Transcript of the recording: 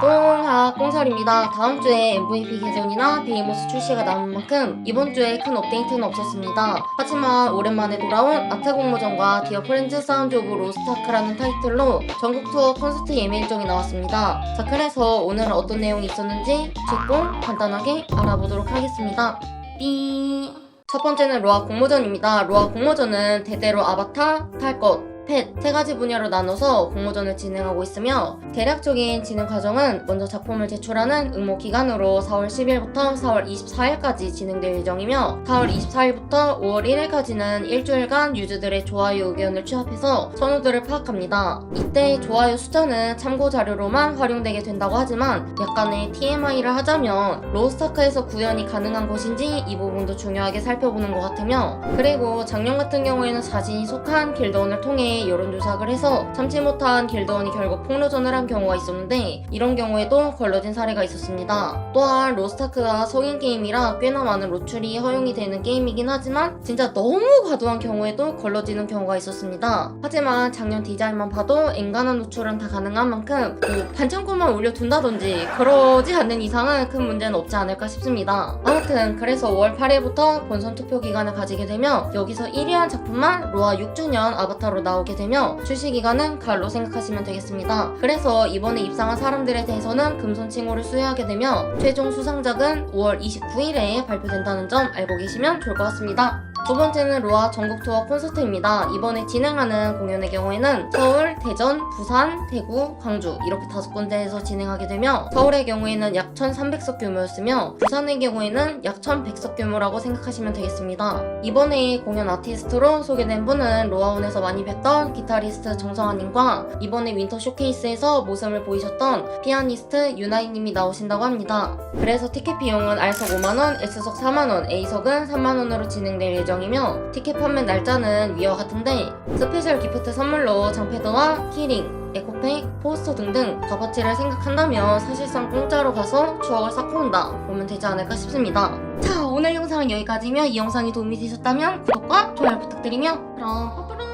꽁하 꽁설입니다. 다음 주에 MVP 개선이나 베이모스 출시가 나온 만큼 이번 주에 큰 업데이트는 없었습니다. 하지만 오랜만에 돌아온 아트 공모전과 디어 프렌즈 사운드 오브 로스타크라는 타이틀로 전국 투어 콘서트 예매 일정이 나왔습니다. 자 그래서 오늘은 어떤 내용이 있었는지 제공 간단하게 알아보도록 하겠습니다. 삐. 첫 번째는 로아 공모전입니다. 로아 공모전은 대대로 아바타, 탈 것, 펫세 가지 분야로 나눠서 공모전을 진행하고 있으며 대략적인 진행 과정은 먼저 작품을 제출하는 응모 기간으로 4월 10일부터 4월 24일까지 진행될 예정이며 4월 24일부터 5월 1일까지는 일주일간 유저들의 좋아요 의견을 취합해서 선호들을 파악합니다. 이때 좋아요 숫자는 참고 자료로만 활용되게 된다고 하지만 약간의 TMI를 하자면 로스타크에서 구현이 가능한 것인지 이 부분도 중요하게 살펴보는 것 같으며 그리고 작년 같은 경우에는 자신이 속한 길드원을 통해 여론조사를 해서 참지 못한 길드원이 결국 폭로전을 한 경우가 있었는데 이런 경우에도 걸러진 사례가 있었습니다. 또한 로스타크가 성인 게임이라 꽤나 많은 로출이 허용이 되는 게임이긴 하지만 진짜 너무 과도한 경우에도 걸러지는 경우가 있었습니다. 하지만 작년 디자인만 봐도 엔간한 노출은 다 가능한 만큼 뭐 반창고만 올려둔다든지 그러지 않는 이상은 큰 문제는 없지 않을까 싶습니다. 아무튼 그래서 5월 8일부터 본선 투표 기간을 가지게 되며 여기서 1위 한 작품만 로아 6주년 아바타로 나오 게 되며 출시 기간은 가을로 생각하시면 되겠습니다. 그래서 이번에 입상한 사람들에 대해서는 금손 칭호를 수여하게 되며 최종 수상작은 5월 29일에 발표된다는 점 알고 계시면 좋을 것 같습니다. 두 번째는 로아 전국 투어 콘서트입니다. 이번에 진행하는 공연의 경우에는 서울, 대전, 부산, 대구, 광주 이렇게 다섯 군데에서 진행하게 되며 서울의 경우에는 약 1,300석 규모였으며 부산의 경우에는 약 1,100석 규모라고 생각하시면 되겠습니다. 이번에 공연 아티스트로 소개된 분은 로아원에서 많이 뵀던 기타리스트 정성아님과 이번에 윈터 쇼케이스에서 모습을 보이셨던 피아니스트 유나이님이 나오신다고 합니다. 그래서 티켓 비용은 R석 5만원, S석 4만원, A석은 3만원으로 진행될 예정 이며 티켓 판매 날짜는 위와 같은데 스페셜 기프트 선물로 장패드와 키링, 에코백, 포스터 등등 값어치를 생각한다면 사실상 공짜로 가서 추억을 쌓고 온다 보면 되지 않을까 싶습니다. 자 오늘 영상은 여기까지며 이 영상이 도움이 되셨다면 구독과 좋아요 부탁드리며 그럼 빠빠랑